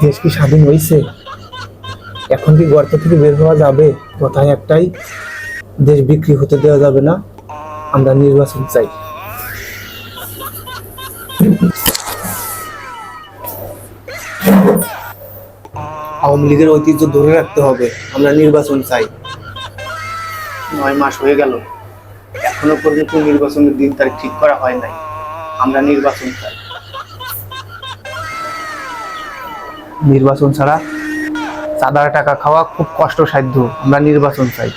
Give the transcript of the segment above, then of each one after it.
দেশ কি স্বাধীন হয়েছে এখন কি গর্ত থেকে বের হওয়া যাবে? কথায় একটাই দেশ বিক্রি হতে দেওয়া যাবে না? আমরা নির্বাচন চাই। আওয়ামী লীগের ঐতিহ্য ধরে রাখতে হবে। আমরা নির্বাচন চাই। নয় মাস হয়ে গেল। এখনও পর্যন্ত নির্বাচনের দিন তারিখ ঠিক করা হয় নাই। আমরা নির্বাচন চাই। নির্বাচন ছাড়া চাঁদার টাকা খাওয়া খুব কষ্টসাধ্য। আমরা নির্বাচন চাই।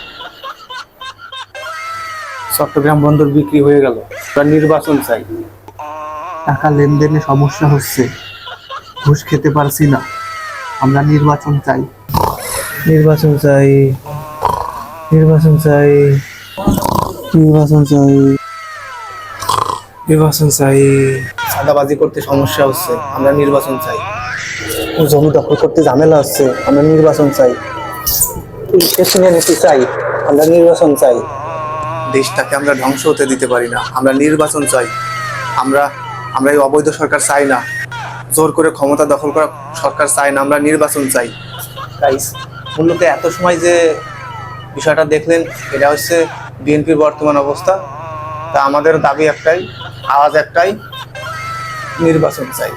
চট্টগ্রাম বন্দর বিক্রি হয়ে গেল। আমরা নির্বাচন চাই। টাকা লেনদেনে সমস্যা হচ্ছে। ঘুষ খেতে পারছি না। আমরা নির্বাচন চাই। নির্বাচন চাই। নির্বাচন চাই। নির্বাচন চাই। নির্বাচন চাই। সাদাবাজি করতে সমস্যা হচ্ছে আমরা নির্বাচন চাই। জমি দখল করতে ঝামেলা হচ্ছে আমরা নির্বাচন চাই। নিতে চাই আমরা নির্বাচন চাই। দেশটাকে আমরা ধ্বংস হতে দিতে পারি না আমরা নির্বাচন চাই। আমরা আমরা এই অবৈধ সরকার চাই না জোর করে ক্ষমতা দখল করা সরকার চাই না আমরা নির্বাচন চাই। গাইস মূলত এত সময় যে বিষয়টা দেখলেন এটা হচ্ছে বিএনপির বর্তমান অবস্থা। তা আমাদের দাবি একটাই আওয়াজ একটাই নির্বাচন চাই